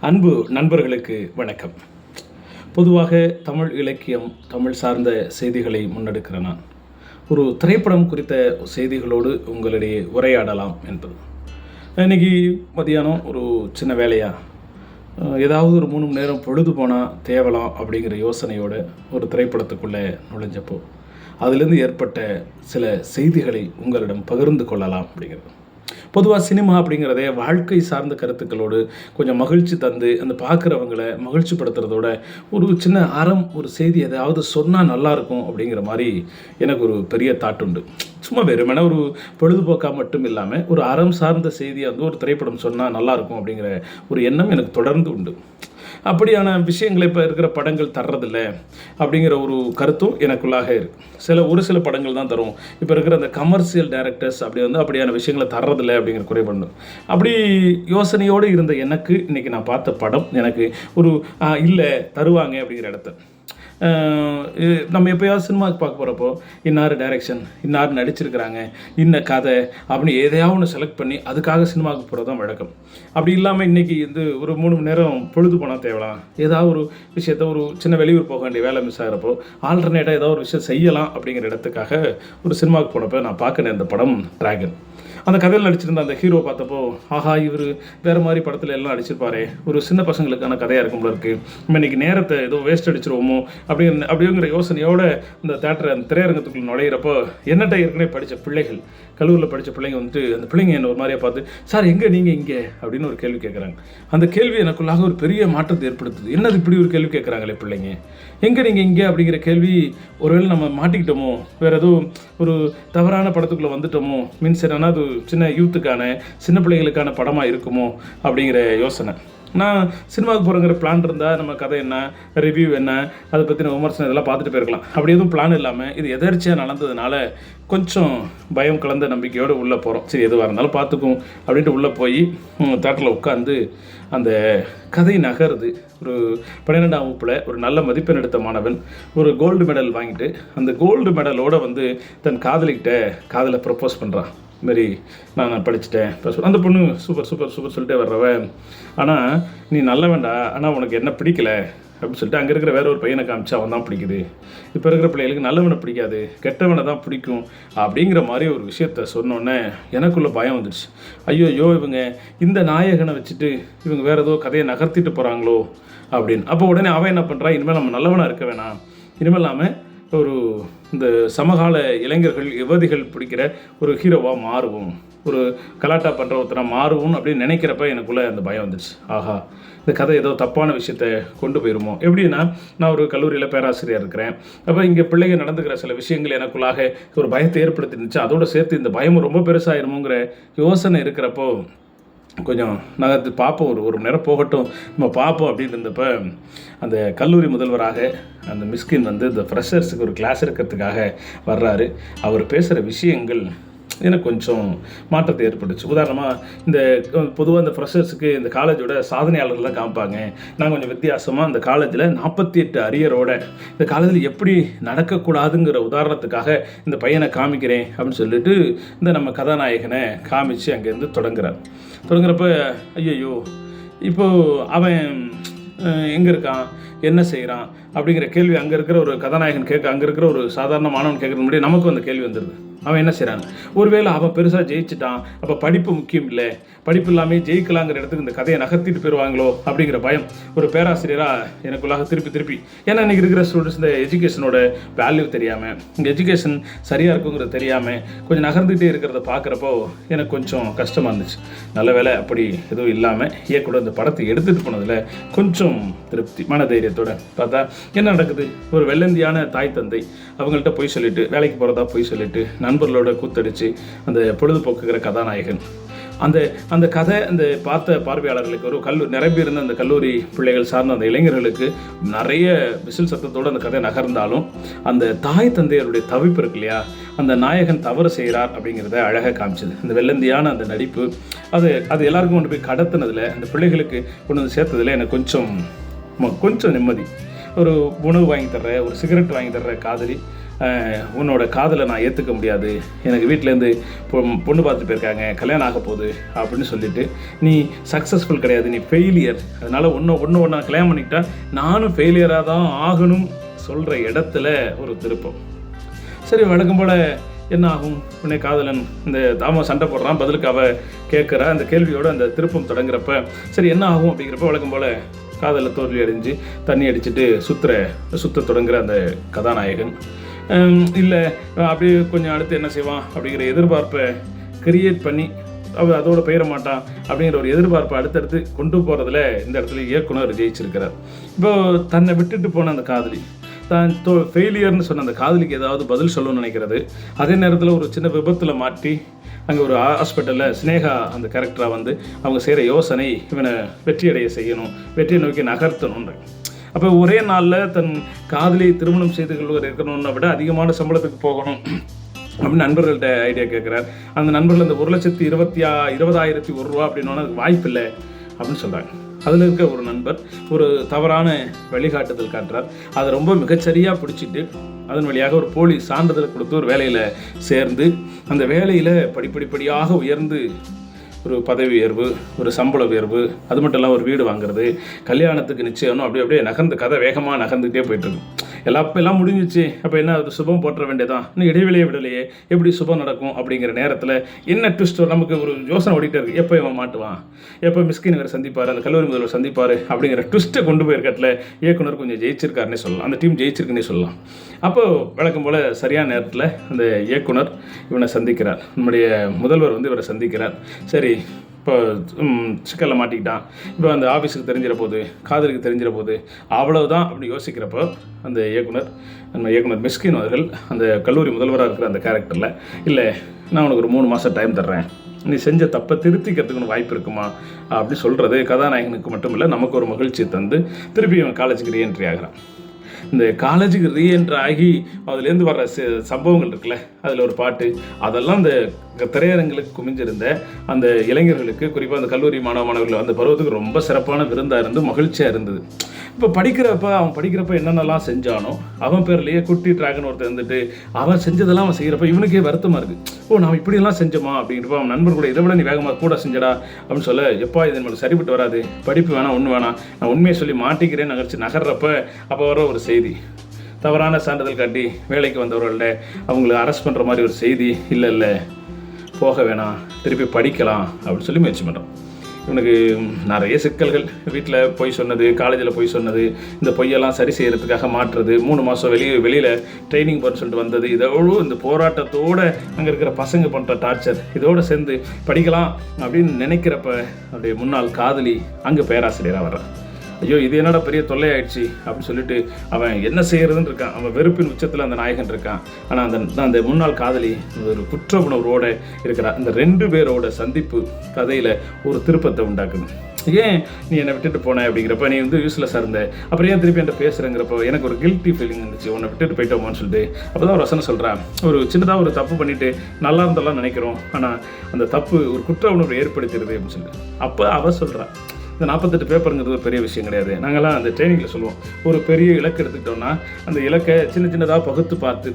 அன்பு நண்பர்களுக்கு வணக்கம். பொதுவாக தமிழ் இலக்கியம் தமிழ் சார்ந்த செய்திகளை முன்னெடுக்கிற நான். ஒரு திரைப்படம் குறித்த செய்திகளோடு உங்களிடையே உரையாடலாம் என்பது. இன்னைக்கு மதியானம் ஒரு சின்ன வேலையா? ஏதாவது ஒரு மூணு மணி நேரம் பொழுது போனால் தேவலாம் அப்படிங்கிற யோசனையோடு ஒரு திரைப்படத்துக்குள்ளே நுழைஞ்சப்போ அதிலிருந்து ஏற்பட்ட சில செய்திகளை உங்களிடம் பகிர்ந்து கொள்ளலாம் அப்படிங்கிறது. பொதுவாக சினிமா அப்படிங்கிறதே வாழ்க்கை சார்ந்த கருத்துக்களோடு கொஞ்சம் மகிழ்ச்சி தந்து அந்த பார்க்குறவங்களை மகிழ்ச்சிப்படுத்துறதோட ஒரு சின்ன அறம் ஒரு செய்தி எதாவது சொன்னால் நல்லாயிருக்கும் அப்படிங்கிற மாதிரி எனக்கு ஒரு பெரிய தாட் உண்டு. சும்மா வெறுமனே ஒரு பொழுதுபோக்காக மட்டும் இல்லாமல் ஒரு அறம் சார்ந்த செய்தி வந்து ஒரு திரைப்படம் சொன்னால் நல்லாயிருக்கும் அப்படிங்கிற ஒரு எண்ணம் எனக்கு தொடர்ந்து உண்டு. அப்படியான விஷயங்களை இப்போ இருக்கிற படங்கள் தர்றதில்ல அப்படிங்கிற ஒரு கருத்தும் எனக்குள்ளாக இருக்குது சில ஒரு சில படங்கள் தான் தரும். இப்போ இருக்கிற அந்த கமர்ஷியல் டைரக்டர்ஸ் அப்படி வந்து அப்படியான விஷயங்களை தர்றதில்ல அப்படிங்கிற குறைபாடு அப்படி யோசனையோடு இருந்த எனக்கு இன்னைக்கு நான் பார்த்த படம் எனக்கு ஒரு இல்லை தருவாங்க அப்படிங்கிற இடத்த நம்ம எப்போயாவது சினிமாவுக்கு பார்க்க போகிறப்போ இன்னார் டைரக்ஷன் இன்னார் நடிச்சிருக்கிறாங்க இன்ன கதை அப்படின்னு எதையாவது ஒன்று செலக்ட் பண்ணி அதுக்காக சினிமாவுக்கு போகிறது தான் வழக்கம். அப்படி இல்லாமல் இன்றைக்கி வந்து ஒரு மூணு மணி நேரம் பொழுது போனால் தேவலாம் ஏதாவது ஒரு விஷயத்த ஒரு சின்ன வெளியூர் போக வேண்டிய வேலை மிஸ் ஆகிறப்போ ஆல்டர்னேட்டாக ஏதாவது ஒரு விஷயம் செய்யலாம் அப்படிங்கிற இடத்துக்காக ஒரு சினிமாவுக்கு போனப்போ நான் பார்க்க இந்த படம் ட்ராகன் அந்த கதையில் நடிச்சிருந்த அந்த ஹீரோ பார்த்தப்போ ஆஹா இவர் வேறு மாதிரி படத்தில் எல்லாம் நடிச்சிருப்பாரே. ஒரு சின்ன பசங்களுக்கான கதையாக இருக்கும் போல இருக்குது நம்ம இன்னைக்கு நேரத்தை ஏதோ வேஸ்ட் அடிச்சிருவோமோ? அப்படின்னு அப்படிங்கிற யோசனையோட இந்த தேட்டர் அந்த திரையரங்கத்துக்குள்ள நுழையிறப்போ என்னட்ட ஏற்கனவே படித்த பிள்ளைகள் கல்லூரியில் படித்த பிள்ளைங்க வந்துட்டு அந்த பிள்ளைங்க என்ன ஒரு மாதிரியாக பார்த்து சார் எங்கே நீங்கள் இங்கே? அப்படின்னு ஒரு கேள்வி கேட்குறாங்க அந்த கேள்வி எனக்குள்ளாக ஒரு பெரிய மாற்றத்தை ஏற்படுத்துது. என்னது இப்படி ஒரு கேள்வி கேட்குறாங்களே பிள்ளைங்க? எங்கே நீங்கள் இங்கே? அப்படிங்கிற கேள்வி ஒருவேளை நம்ம மாட்டிக்கிட்டோமோ? வேறு எதுவும் ஒரு தவறான படத்துக்குள்ளே வந்துட்டோமோ? மீன்ஸ் என்னன்னா அது சின்ன யூத்துக்கான சின்ன பிள்ளைகளுக்கான படமாக இருக்குமோ அப்படிங்கிற யோசனை. நான் சினிமாவுக்கு போகிறங்கிற பிளான் இருந்தால் நம்ம கதை என்ன ரிவ்யூ என்ன அதை பற்றின விமர்சனம் இதெல்லாம் பார்த்துட்டு போயிருக்கலாம். அப்படி எதுவும் பிளான் இல்லாமல் இது எதர்ச்சியாக நடந்ததுனால கொஞ்சம் பயம் கலந்த நம்பிக்கையோடு உள்ளே போகிறோம் சரி எதுவாக இருந்தாலும் பார்த்துக்கும் அப்படின்ட்டு உள்ளே போய் தேட்டரில் உட்காந்து அந்த கதை நகருது. ஒரு பன்னிரெண்டாம் வகுப்பில் ஒரு நல்ல மதிப்பெண் எடுத்த மாணவன் ஒரு கோல்டு மெடல் வாங்கிட்டு அந்த கோல்டு மெடலோடு வந்து தன் காதலிக்கிட்ட காதலை ப்ரப்போஸ் பண்ணுறான் மாரி நான் நான் படிச்சுட்டேன். அந்த பொண்ணு சூப்பர் சூப்பர் சூப்பர் சொல்லிட்டே வர்றவன் ஆனால் நீ நல்லவன்டா. ஆனால் உனக்கு என்ன பிடிக்கல? அப்படின்னு சொல்லிட்டு அங்கே இருக்கிற வேற ஒரு பையனை காமிச்சு அவன் தான் பிடிக்குது. இப்போ இருக்கிற பிள்ளைகளுக்கு நல்லவனை பிடிக்காது கெட்டவனை தான் பிடிக்கும் அப்படிங்கிற மாதிரி ஒரு விஷயத்த சொன்னோன்னே எனக்குள்ளே பயம் வந்துடுச்சு. ஐயோ ஐயோ இவங்க இந்த நாயகனை வச்சுட்டு இவங்க வேறு ஏதோ கதையை நகர்த்திட்டு போகிறாங்களோ அப்படின்னு. அப்போ உடனே அவன் என்ன பண்ணுறா இனிமேல் நம்ம நல்லவனாக இருக்க வேணாம். இனிமேல் இல்லாமல் ஒரு இந்த சமகால இளைஞர்கள் யுவதிகள் பிடிக்கிற ஒரு ஹீரோவாக மாறுவோம். ஒரு கலாட்டா பண்ணுற ஒருத்தனை மாறுவோம் அப்படின்னு நினைக்கிறப்ப எனக்குள்ளே அந்த பயம் வந்துடுச்சு ஆஹா இந்த கதை ஏதோ தப்பான விஷயத்த கொண்டு போயிருமோ? எப்படின்னா நான் ஒரு கல்லூரியில் பேராசிரியர் இருக்கிறேன். அப்போ இங்கே பிள்ளைங்க நடந்துக்கிற சில விஷயங்கள் எனக்குள்ளாக ஒரு பயத்தை ஏற்படுத்திருந்துச்சு. அதோடு சேர்த்து இந்த பயமும் ரொம்ப பெருசாகிருமோங்கிற யோசனை இருக்கிறப்போ கொஞ்சம் நகர்த்து பார்ப்போம் ஒரு ஒரு மணி நேரம் போகட்டும். நம்ம பார்ப்போம் அப்படின்னு இருந்தப்ப அந்த கல்லூரி முதல்வராக அந்த மிஸ்கின் வந்து இந்த ஃப்ரெஷர்ஸுக்கு ஒரு கிளாஸ் எடுக்கிறதுக்காக வர்றாரு. அவர் பேசுகிற விஷயங்கள் எனக்கு கொஞ்சம் மாற்றத்தை ஏற்பட்டுச்சு. உதாரணமாக இந்த பொதுவாக இந்த ஃப்ரெஷர்ஸுக்கு இந்த காலேஜோட சாதனையாளர்கள்லாம் காமிப்பாங்க. நான் கொஞ்சம் வித்தியாசமாக இந்த காலேஜில் நாற்பத்தி எட்டு அரியரோட இந்த காலேஜில் எப்படி நடக்கக்கூடாதுங்கிற உதாரணத்துக்காக இந்த பையனை காமிக்கிறேன் அப்படின்னு சொல்லிட்டு இந்த நம்ம கதாநாயகனை காமிச்சு அங்கேருந்து தொடங்குறார். தொடங்குறப்ப ஐயையோ இப்போது அவன் எங்கே இருக்கான்? என்ன செய்கிறான் அப்படிங்கிற கேள்வி அங்கே இருக்கிற ஒரு கதாநாயகன் கேட்க அங்கே இருக்கிற ஒரு சாதாரண மாணவன் கேட்குறது முன்னாடி நமக்கும் அந்த கேள்வி வந்துடுது அவன் என்ன செய்கிறான் ஒருவேளை அவன் பெருசாக ஜெயிச்சிட்டான் அப்போ படிப்பு முக்கியம் இல்லை படிப்பு இல்லாமல் ஜெயிக்கலாங்கிற இடத்துக்கு இந்த கதையை நகர்த்திட்டு போயிடுவாங்களோ அப்படிங்கிற பயம் ஒரு பேராசிரியராக எனக்குள்ளாக திருப்பி திருப்பி. ஏன்னா இன்றைக்கி இருக்கிற ஸ்டூடெண்ட்ஸ் இந்த எஜுகேஷனோட வேல்யூ தெரியாமல் இந்த எஜுகேஷன் சரியாக இருக்குங்கிறது தெரியாமல் கொஞ்சம் நகர்ந்துகிட்டே இருக்கிறத பார்க்குறப்போ எனக்கு கொஞ்சம் கஷ்டமாக இருந்துச்சு. நல்ல வேலை அப்படி எதுவும் இல்லாமல் இயக்கூட இந்த படத்தை எடுத்துகிட்டு போனதில் கொஞ்சம் திருப்தி மன தைரியத்தோட பார்த்தா என்ன நடக்குது? ஒரு வெள்ளந்தியான தாய் தந்தை அவங்கள்ட்ட போய் சொல்லிட்டு வேலைக்கு போகிறதா போய் சொல்லிட்டு நண்பர்களோட கூத்தடிச்சு அந்த பொழுதுபோக்குகிற கதாநாயகன். அந்த அந்த கதை அந்த பார்த்த பார்வையாளர்களுக்கு ஒரு கல்லூரி நிரம்பியிருந்த அந்த கல்லூரி பிள்ளைகள் சார்ந்த அந்த இளைஞர்களுக்கு நிறைய விசில் சத்தத்தோடு அந்த கதை நகர்ந்தாலும் அந்த தாய் தந்தையருடைய தவிப்பு இருக்கு இல்லையா? அந்த நாயகன் தவறு செய்கிறார் அப்படிங்கிறத அழகாக காமிச்சது. அந்த வெள்ளந்தியான அந்த நடிப்பு அது அது எல்லாருக்கும் கொண்டு போய் கடத்தினதில் அந்த பிள்ளைகளுக்கு கொண்டு வந்து சேர்த்ததில் எனக்கு கொஞ்சம் ம- கொஞ்சம் நிம்மதி. ஒரு உணவு வாங்கி தர்ற ஒரு சிகரெட் வாங்கி தர்ற காதலி உன்னோட காதலை நான் ஏற்றுக்க முடியாது. எனக்கு வீட்டிலேருந்து பொண்ணு பார்த்துட்டு போயிருக்காங்க கல்யாணம் ஆக போகுது அப்படின்னு சொல்லிட்டு நீ சக்ஸஸ்ஃபுல் கிடையாது நீ ஃபெயிலியர் அதனால் ஒன்று ஒன்று ஒன்றா கல்யாணம் பண்ணிக்கிட்டா நானும் ஃபெயிலியராக தான் ஆகணும் சொல்கிற இடத்துல ஒரு திருப்பம். சரி வழக்கம் போல் என்ன ஆகும்? உன்னை காதலன் இந்த தாமம் சண்டை போடுறான் பதிலுக்கு அவ கேட்குறா அந்த கேள்வியோட அந்த திருப்பம் தொடங்குறப்ப சரி என்ன ஆகும் அப்படிங்கிறப்ப வழக்கம் போல் காதலில் தோல்வி அடைஞ்சு தண்ணி அடிச்சுட்டு சுற்றுற சுற்ற தொடங்குற அந்த கதாநாயகன். இல்லை அப்படியே கொஞ்சம் அடுத்து என்ன செய்வான் அப்படிங்கிற எதிர்பார்ப்பை கிரியேட் பண்ணி அவர் அதோட பெயர மாட்டான் அப்படிங்கிற ஒரு எதிர்பார்ப்பை அடுத்தடுத்து கொண்டு போகிறதுல இந்த இடத்துல இயக்குனர் ஜெயிச்சிருக்கிறார். இப்போ தன்னை விட்டுட்டு போன அந்த காதலி தான் தோ ஃபெயிலியர்னு சொன்ன அந்த காதலிக்கு ஏதாவது பதில் சொல்லணும்னு நினைக்கிறது. அதே நேரத்தில் ஒரு சின்ன விபத்தில் மாட்டி அங்கே ஒரு ஹாஸ்பிட்டலில் ஸ்னேகா அந்த கேரக்டராக வந்து அவங்க செய்கிற யோசனை இவனை வெற்றியடைய செய்யணும் வெற்றியை நோக்கி நகர்த்தணுன்ற அப்போ ஒரே நாளில் தன் காதலியை திருமணம் செய்து கொள்வது இருக்கணும்னு விட அதிகமான சம்பளத்துக்கு போகணும். அப்படின்னு நண்பர்கள்ட்ட ஐடியா கேட்குறார் அந்த நண்பர்கள் அந்த ஒரு லட்சத்தி இருபத்தி ஆ இருபதாயிரத்தி ஒரு ரூபா அப்படின்னா அதுக்கு வாய்ப்பு இல்லை அப்படின்னு சொல்கிறாங்க அதில் இருக்க ஒரு நண்பர் ஒரு தவறான வழிகாட்டுதல் காட்டுறார். அதை ரொம்ப மிகச்சரியாக பிடிச்சிட்டு அதன் வழியாக ஒரு போலி சான்றிதழ் கொடுத்து ஒரு வேலையில் சேர்ந்து அந்த வேலையில் படிப்படிப்படியாக உயர்ந்து ஒரு பதவி உயர்வு ஒரு சம்பள உயர்வு அது மட்டும் இல்லாமல் ஒரு வீடு வாங்குறது கல்யாணத்துக்கு நிச்சயம் அப்படி அப்படியே நகர்ந்து கதை வேகமாக நகர்ந்துகிட்டே போயிட்டு எல்லாம் அப்போ எல்லாம் முடிஞ்சிச்சு. அப்போ என்ன ஒரு சுபம் போட்டுற வேண்டியதான் இன்னும் இடைவெளியே விடலையே. எப்படி சுபம் நடக்கும் அப்படிங்கிற நேரத்தில் என்ன ட்விஸ்ட் நமக்கு ஒரு யோசனை ஓடிட்டே இருக்கு. எப்போ இவன் மாட்டுவான்? எப்போ மிஸ்கின் வேறு சந்திப்பார்? அந்த கல்லூரி முதல்வர் சந்திப்பார்? அப்படிங்கிற ட்விஸ்ட்டை கொண்டு போயிருக்கட்டில் இயக்குனர் கொஞ்சம் ஜெயிச்சிருக்காருன்னே சொல்லலாம். அந்த டீம் ஜெயிச்சிருக்குன்னே சொல்லலாம். அப்போ வழக்கம் போல் சரியான நேரத்தில் அந்த இயக்குனர் இவனை சந்திக்கிறார். நம்முடைய முதல்வர் வந்து இவரை சந்திக்கிறார். சரி இப்போ சிக்கலில் மாட்டிக்கிட்டான். இப்போ அந்த ஆஃபீஸுக்கு தெரிஞ்சிட போகுது காதலுக்கு தெரிஞ்சிட போகுது அவ்வளவுதான் அப்படி யோசிக்கிறப்போ அந்த இயக்குனர் நம்ம இயக்குனர் மிஸ்கின் அவர்கள் அந்த கல்லூரி முதல்வராக இருக்கிற அந்த கேரக்டரில் இல்லை நான் உனக்கு ஒரு மூணு மாதம் டைம் தர்றேன். நீ செஞ்ச தப்பை திருத்திக்கிறதுக்குன்னு வாய்ப்பு இருக்குமா? அப்படி சொல்கிறது கதாநாயகனுக்கு மட்டும் இல்லை நமக்கு ஒரு மகிழ்ச்சி தந்து திருப்பி அவன் காலேஜுக்கு ரீஎன்ட்ரி ஆகிறான். இந்த காலேஜுக்கு ரீஎன்ட்ரி ஆகி அதுலேருந்து வர்ற ச- சம்பவங்கள் இருக்குல்ல அதில் ஒரு பாட்டு அதெல்லாம் அந்த திரையரங்களுக்கு குமிஞ்சிருந்த அந்த இளைஞர்களுக்கு குறிப்பாக அந்த கல்லூரி மாணவ மாணவர்கள் அந்த பருவத்துக்கு ரொம்ப சிறப்பான விருந்தாக இருந்து மகிழ்ச்சியாக இருந்தது. இப்போ படிக்கிறப்ப அவன் படிக்கிறப்ப என்னென்னலாம் செஞ்சானோ அவன் பேர்லேயே குட்டி ட்ராகன் ஒருத்தர் இருந்துட்டு அவன் செஞ்சதெல்லாம் அவன் செய்கிறப்ப இவனுக்கே வருத்தமாக இருக்குது ஓ நான் இப்படியெல்லாம் செஞ்சோமா? அப்படின்ட்டு அவன் நண்பர் கூட இதை விட நீ வேகமாக கூட செஞ்சடா அப்படின்னு சொல்ல எப்பா இது நம்மளுக்கு சரிப்பட்டு வராது. படிப்பு வேணாம் ஒன்று வேணாம். நான் உண்மையை சொல்லி மாட்டிக்கிறேன்னு நகர்ச்சி நகர்றப்ப அப்போ வர ஒரு செய்தி. தவறான சான்றிதழ் காட்டி வேலைக்கு வந்தவர்கள்ட்ட அவங்கள அரெஸ்ட் பண்ணுற மாதிரி ஒரு செய்தி இல்லை இல்லை. போக வேணாம் திருப்பி படிக்கலாம் அப்படின்னு சொல்லி முயற்சி பண்ணுறோம் இவனுக்கு நிறைய சிக்கல்கள். வீட்டில் போய் சொன்னது காலேஜில் போய் சொன்னது இந்த பொய்யெல்லாம் சரி செய்கிறதுக்காக மாற்றுறது மூணு மாதம் வெளியே வெளியில் ட்ரைனிங் போன்னு சொல்லிட்டு வந்தது இதோடு இந்த போராட்டத்தோடு அங்கே இருக்கிற பசங்க பண்ணுற டார்ச்சர் இதோடு சேர்ந்து படிக்கலாம் அப்படின்னு நினைக்கிறப்ப அப்படியே முன்னாள் காதலி அங்கே பேராசிரியராக வர்றான் ஐயோ இது என்னடா பெரிய தொல்லையாயிடுச்சு அப்படின்னு சொல்லிட்டு அவன் என்ன செய்கிறதுன்னு இருக்கான். அவன் வெறுப்பின் உச்சத்தில் அந்த நாயகன் இருக்கான். ஆனால் அந்த அந்த முன்னாள் காதலி ஒரு குற்ற உணர்வோடு இருக்கிறா. இந்த ரெண்டு பேரோட சந்திப்பு கதையில் ஒரு திருப்பத்தை உண்டாக்குது. ஏன் நீ என்னை விட்டுட்டு போன அப்படிங்கிறப்ப நீ வந்து யூஸ்லெஸ்ஸாக இருந்த. அப்புறம் ஏன் திருப்பி என்கிட்ட பேசுகிறங்கிறப்போ எனக்கு ஒரு கில்ட்டி ஃபீலிங் இருந்துச்சு. உன்னை விட்டுட்டு போயிட்டோமான்னு சொல்லிட்டு. அப்போ தான் ஒரு வசனம் சொல்கிறான் ஒரு சின்னதாக ஒரு தப்பு பண்ணிட்டு நல்லா இருந்தெல்லாம் நினைக்கிறோம். ஆனால் அந்த தப்பு ஒரு குற்ற உணர்வு ஏற்படுத்திடுது அப்படின்னு சொல்லிட்டு. அப்போ அவ சொல்கிறான் இந்த நாற்பத்தெட்டு பேப்பருங்கிறது ஒரு பெரிய விஷயம் கிடையாது. நாங்கள்லாம் அந்த ட்ரைனிங்கில் சொல்லுவோம். ஒரு பெரிய இலக்கு எடுத்துக்கிட்டோம்னா அந்த இலக்கை சின்ன சின்னதாக பகுத்து பார்த்து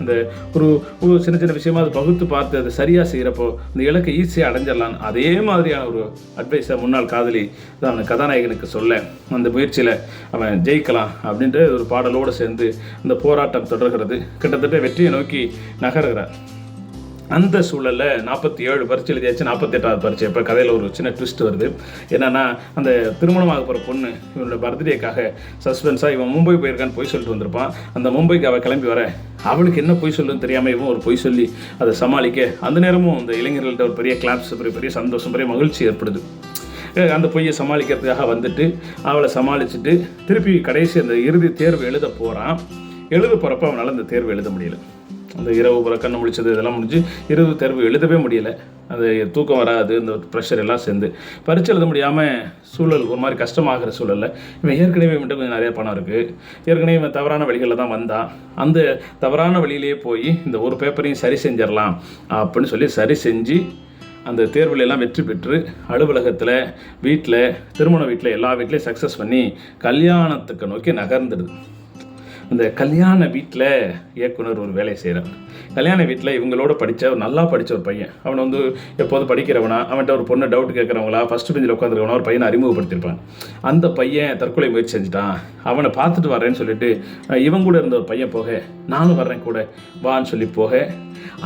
அந்த ஒரு ஒரு சின்ன சின்ன விஷயமா அதை பகுத்து பார்த்து அதை சரியாக செய்கிறப்போ அந்த இலக்கை ஈஸியாக அடைஞ்சிடலாம். அதே மாதிரியான ஒரு அட்வைஸை முன்னாள் காதலி தான் அந்த கதாநாயகனுக்கு சொல்ல அந்த முயற்சியில் அவன் ஜெயிக்கலாம் அப்படின்ட்டு ஒரு பாடலோடு சேர்ந்து அந்த போராட்டம் தொடர்கிறது. கிட்டத்தட்ட வெற்றியை நோக்கி நகர்கிறார். அந்த சூழலில் நாற்பத்தி ஏழு பரீட்சை எழுதியாச்சு நாற்பத்தெட்டாவது பரீட்சை. இப்போ கதையில் ஒரு சின்ன ட்விஸ்ட் வருது. என்னென்னா அந்த திருமணமாக போகிற பொண்ணு இவனோட பர்த்டேக்காக சஸ்பென்ஸாக இவன் மும்பை போயிருக்கான்னு போய் சொல்லிட்டு வந்திருப்பான். அந்த மும்பைக்கு அவள் கிளம்பி வர அவளுக்கு என்ன பொய் சொல்லுன்னு தெரியாமல் இவன் ஒரு பொய் சொல்லி அதை சமாளிக்க அந்த நேரமும் அந்த இளைஞர்கள்ட்ட ஒரு பெரிய கிளாப்ஸ் பெரிய பெரிய சந்தோஷம் பெரிய மகிழ்ச்சி ஏற்படுது. அந்த பொய்யை சமாளிக்கிறதுக்காக வந்துட்டு அவளை சமாளிச்சுட்டு திருப்பி கடைசி அந்த இறுதி தேர்வு எழுத போகிறான் எழுத போகிறப்ப அவனால் அந்த தேர்வு எழுத முடியல. அந்த இரவு புற கண்ணு முடிச்சது இதெல்லாம் முடிஞ்சு இரவு தேர்வு எழுதவே முடியல. அது தூக்கம் வராது இந்த ப்ரெஷர் எல்லாம் சேர்ந்து. பரீட்சை எழுத முடியாமல் சூழல் ஒரு மாதிரி கஷ்டமாகிற சூழலில் இவன் ஏற்கனவே மட்டும் கொஞ்சம் நிறைய பணம் இருக்குது ஏற்கனவே இவன் தவறான வழிகளில் தான் வந்தான். அந்த தவறான வழியிலேயே போய் இந்த ஒரு பேப்பரையும் சரி செஞ்சிடலாம் அப்படின்னு சொல்லி சரி செஞ்சு அந்த தேர்வில் எல்லாம் வெற்றி பெற்று அலுவலகத்தில் வீட்டில் திருமண வீட்டில் எல்லா வீட்லேயும் சக்ஸஸ் பண்ணி கல்யாணத்துக்கு நோக்கி நகர்ந்துடுது. இந்த கல்யாண வீட்டில் இயக்குனர் ஒரு வேலை செய்கிறார் கல்யாண வீட்டில் இவங்களோட படித்த ஒரு நல்லா படித்த ஒரு பையன். அவன் வந்து எப்போது படிக்கிறவனா அவன்கிட்ட ஒரு பொண்ணு டவுட் கேட்குறவங்களா ஃபஸ்ட்டு பெஞ்சில் உட்காந்துருக்கவனா ஒரு பையனை அறிமுகப்படுத்தியிருப்பான். அந்த பையன் தற்கொலை முயற்சி செஞ்சுட்டான். அவனை பார்த்துட்டு வரேன்னு சொல்லிட்டு இவன் கூட இருந்த ஒரு பையன் போக நானும் வர்றேன் கூட வான்னு சொல்லி போக.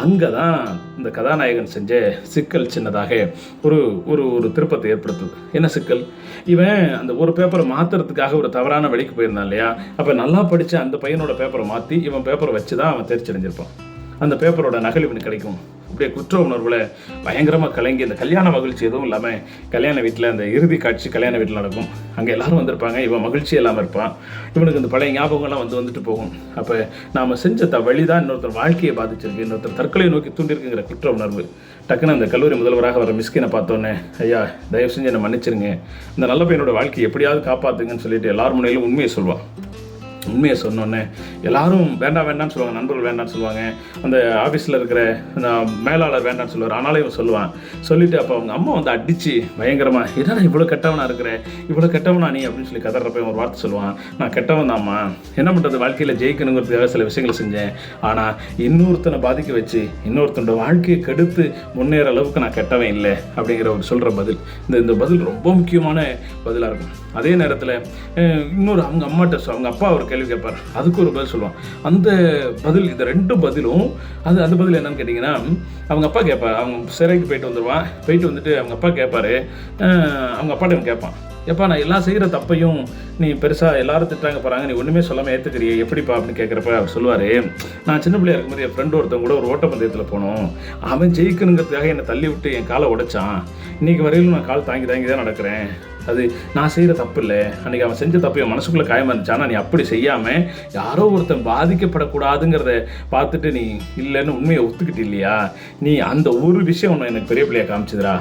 அங்கே தான் இந்த கதாநாயகன் செஞ்ச சிக்கல் சின்னதாக ஒரு ஒரு ஒரு திருப்பத்தை ஏற்படுத்துது என்ன சிக்கல்? இவன் அந்த ஒரு பேப்பரை மாற்றுறதுக்காக ஒரு தவறான வழிக்கு போயிருந்தான் இல்லையா? அப்போ நல்லா படித்த அந்த பையனோட பேப்பரை மாற்றி இவன் பேப்பரை வச்சு தான் அவன் தெரிச்சடைஞ்சிருப்பான் அந்த பேப்பரோட நகல் இவனுக்கு கிடைக்கும். அப்படியே குற்ற உணர்வில் பயங்கரமாக கலங்கி இந்த கல்யாண மகிழ்ச்சி எதுவும் இல்லாமல் கல்யாண வீட்டில் அந்த இறுதி காட்சி கல்யாண வீட்டில் நடக்கும். அங்கே எல்லாரும் வந்திருப்பாங்க இவன் மகிழ்ச்சி இல்லாமல் இருப்பான் இவனுக்கு இந்த பழைய ஞாபகங்கள்லாம் வந்து வந்துட்டு போகும். அப்போ நாம் செஞ்ச த வழி தான் இன்னொருத்தர் வாழ்க்கையை பாதிச்சிருக்கு இன்னொருத்தர் தற்கொலை நோக்கி தூண்டிருக்குங்கிற குற்ற உணர்வு. டக்குன்னு அந்த கல்லூரி முதல்வராக வர மிஸ்கினை பார்த்தோன்னே ஐயா தயவு செஞ்சு என்னை மன்னிச்சிருங்க. இந்த நல்ல பையனோட வாழ்க்கையை எப்படியாவது காப்பாற்றுங்கன்னு சொல்லிட்டு எல்லார் முன்னையிலும் உண்மையை சொல்வான். உண்மையை சொன்னோன்னே எல்லாரும் வேண்டாம் வேண்டாம்னு சொல்லுவாங்க நண்பர்கள் வேண்டாம்னு சொல்லுவாங்க. அந்த ஆஃபீஸில் இருக்கிற அந்த மேலாளர் வேண்டாம்னு சொல்லுவார் ஆனாலும் இவன் சொல்லுவான். சொல்லிட்டு அப்போ அவங்க அம்மா வந்து அடித்து பயங்கரமாக என்னடா இவ்வளோ கெட்டவனாக இருக்கிற? இவ்வளோ கெட்டவனா நீ? அப்படின்னு சொல்லி கதறப்ப ஒரு வார்த்தை சொல்லுவான். நான் கெட்டவன் தாம்மா என்ன பண்ணுறது வாழ்க்கையில் ஜெயிக்கணுங்கிறதுக்காக சில விஷயங்களை செஞ்சேன். ஆனால் இன்னொருத்தனை பாதிக்க வச்சு இன்னொருத்தனோட வாழ்க்கையை கெடுத்து முன்னேற அளவுக்கு நான் கெட்டவன் இல்லை. அப்படிங்கிற ஒரு சொல்கிற பதில். இந்த இந்த பதில் ரொம்ப முக்கியமான பதிலாக இருக்கும். அதே நேரத்தில் இன்னொரு அவங்க அம்மாட்ட அவங்க அப்பா ஒரு கேள்வி கேட்பார். அதுக்கு ஒரு பதில் சொல்லுவான். அந்த பதில் இந்த ரெண்டு பதிலும் அது அந்த பதில் என்னன்னு கேட்டிங்கன்னா அவங்க அப்பா கேட்பார். அவங்க சிறைக்கு போயிட்டு வந்துடுவான் போயிட்டு வந்துட்டு அவங்க அப்பா கேட்பாரு. அவங்க அப்பாட்ட கேட்பான். எப்பா நான் எல்லாம் செய்கிற தப்பையும் நீ பெருசாக எல்லாரும் திட்டாங்க போகிறாங்க நீ ஒன்றுமே சொல்லாமல் ஏற்றுக்கிறியே எப்படிப்பா அப்படின்னு கேட்குறப்ப அவர் சொல்லுவார் நான் சின்ன பிள்ளையா இருக்கும்போது என் ஃப்ரெண்டு ஒருத்தன் கூட ஒரு ஓட்டப்பந்தயத்தில் போனோம். அவன் ஜெயிக்கணுங்கிறதுக்காக என்னை தள்ளி விட்டு என் காலை உடைச்சான். இன்றைக்கி வரையிலும் நான் கால் தாங்கி தாங்கி தான் நடக்கிறேன். அது நான் செய்கிற தப்பு இல்லை அன்றைக்கி அவன் செஞ்ச தப்பு என் மனசுக்குள்ளே காயமாக இருந்துச்சு ஆனால் நீ அப்படி செய்யாமல் யாரோ ஒருத்தன் பாதிக்கப்படக்கூடாதுங்கிறத பார்த்துட்டு நீ இல்லைன்னு உண்மையை ஒத்துக்கிட்டு இல்லையா? நீ அந்த ஒரு விஷயம் ஒன்று எனக்கு பெரிய பிள்ளையாக காமிச்சதுடா.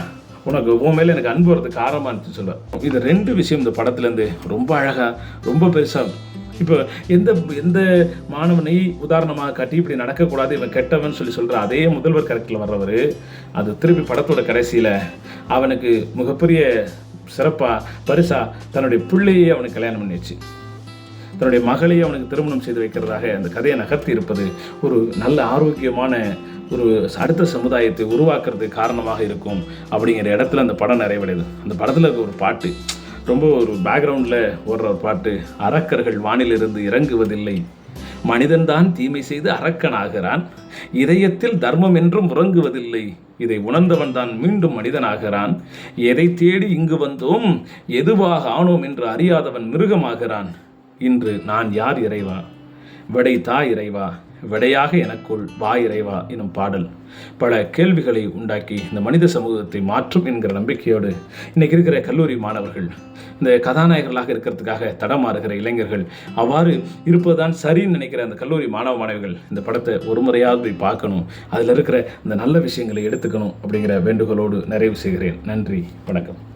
உனக்கு உன் மேலே எனக்கு அன்பு வரதுக்கு காரணமாக இருந்துச்சு சொல்லுவேன் இது ரெண்டு விஷயம் இந்த படத்துலேருந்து ரொம்ப அழகாக ரொம்ப பெருசாக இப்போ எந்த எந்த மாணவனை உதாரணமாக காட்டி இப்படி நடக்கக்கூடாது இவன் கெட்டவன் சொல்லி சொல்கிற அதே முதல்வர் கரெக்டில் வர்றவர் அது திருப்பி படத்தோட கடைசியில் அவனுக்கு மிகப்பெரிய சிறப்பாக பரிசா தன்னுடைய பிள்ளையே அவனுக்கு கல்யாணம் பண்ணிடுச்சு தன்னுடைய மகளையே அவனுக்கு திருமணம் செய்து வைக்கிறதாக அந்த கதையை நகர்த்தி இருப்பது ஒரு நல்ல ஆரோக்கியமான ஒரு அடுத்த சமுதாயத்தை உருவாக்குறதுக்கு காரணமாக இருக்கும் அப்படிங்கிற இடத்துல அந்த படம் நிறைவடையுது. அந்த படத்தில் இருக்க ஒரு பாட்டு ரொம்ப ஒரு பேக்ரவுண்டில் ஓடுற ஒரு பாட்டு அரக்கர்கள் வானிலிருந்து இறங்குவதில்லை. மனிதன்தான் தீமை செய்து அரக்கனாகிறான். இதயத்தில் தர்மம் என்றும் உறங்குவதில்லை. இதை உணர்ந்தவன் தான் மீண்டும் மனிதனாகிறான். எதை தேடி இங்கு வந்தோம்? எதுவாக ஆனோம் என்று அறியாதவன் மிருகமாகிறான். இன்று நான் யார் இறைவா? விடை தா இறைவா? விடையாக எனக்குள் வா இறைவா எனும் பாடல். பல கேள்விகளை உண்டாக்கி இந்த மனித சமூகத்தை மாற்றும் என்கிற நம்பிக்கையோடு இன்னைக்கு இருக்கிற கல்லூரி மாணவர்கள் இந்த கதாநாயகர்களாக இருக்கிறதுக்காக தடமாறுகிற இளைஞர்கள் அவ்வாறு இருப்பதுதான் சரின்னு நினைக்கிற அந்த கல்லூரி மாணவ மாணவிகள் இந்த படத்தை ஒரு முறையாவது போய் பார்க்கணும். அதில் இருக்கிற இந்த நல்ல விஷயங்களை எடுத்துக்கணும் அப்படிங்கிற வேண்டுகோளோடு நிறைவு செய்கிறேன். நன்றி வணக்கம்.